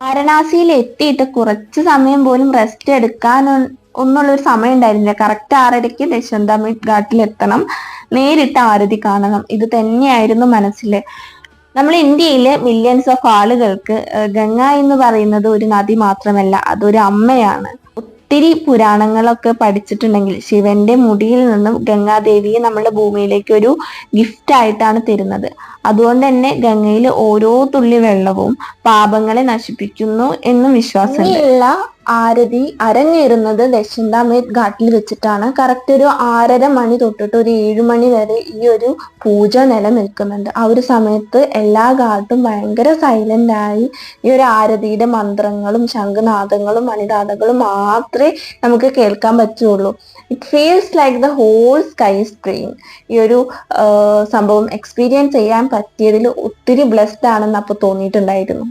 വാരണാസിയിൽ എത്തിയിട്ട് കുറച്ച് സമയം പോലും റെസ്റ്റ് എടുക്കാൻ ഒന്നുള്ള ഒരു സമയം ഉണ്ടായിരുന്നില്ല കറക്റ്റ് ആറരയ്ക്ക് ദശന്താമി ഘാട്ടിൽ എത്തണം നേരിട്ട് ആരതി കാണണം. ഇത് തന്നെയായിരുന്നു മനസ്സിൽ നമ്മൾ ഇന്ത്യയിലെ മില്യൺസ് ഓഫ് ആളുകൾക്ക് ഗംഗ എന്ന് പറയുന്നത് ഒരു നദി മാത്രമല്ല അതൊരു അമ്മയാണ്. ഒത്തിരി പുരാണങ്ങളൊക്കെ പഠിച്ചിട്ടുണ്ടെങ്കിൽ ശിവന്റെ മുടിയിൽ നിന്നും ഗംഗാദേവിയെ നമ്മുടെ ഭൂമിയിലേക്ക് ഒരു ഗിഫ്റ്റ് ആയിട്ടാണ് തരുന്നത്. അതുകൊണ്ട് തന്നെ ഗംഗയിൽ ഓരോ തുള്ളി വെള്ളവും പാപങ്ങളെ നശിപ്പിക്കുന്നു എന്നും വിശ്വാസമുള്ള ആരതി അരങ്ങേറുന്നത് ദശന്താമേത് ഘാട്ടിൽ വെച്ചിട്ടാണ്. കറക്റ്റ് ഒരു ആറര മണി തൊട്ടിട്ട് ഒരു ഏഴു മണി വരെ ഈ ഒരു പൂജ നിലനിൽക്കുന്നുണ്ട്. ആ ഒരു സമയത്ത് എല്ലാ ഘാട്ടും ഭയങ്കര സൈലന്റ് ആയി. ഈ ഒരു ആരതിയുടെ മന്ത്രങ്ങളും ശംഖുനാഥങ്ങളും മണിനാഥങ്ങളും മാത്രമേ നമുക്ക് കേൾക്കാൻ പറ്റുള്ളൂ. It feels like the whole sky screen ഈ ഒരു സംഭവം എക്സ്പീരിയൻസ് ചെയ്യാൻ പറ്റിയതിൽ ഒത്തിരി ബ്ലെസ്ഡ് ആണെന്ന് അപ്പോൾ തോന്നിയിട്ടുണ്ടായിരുന്നു.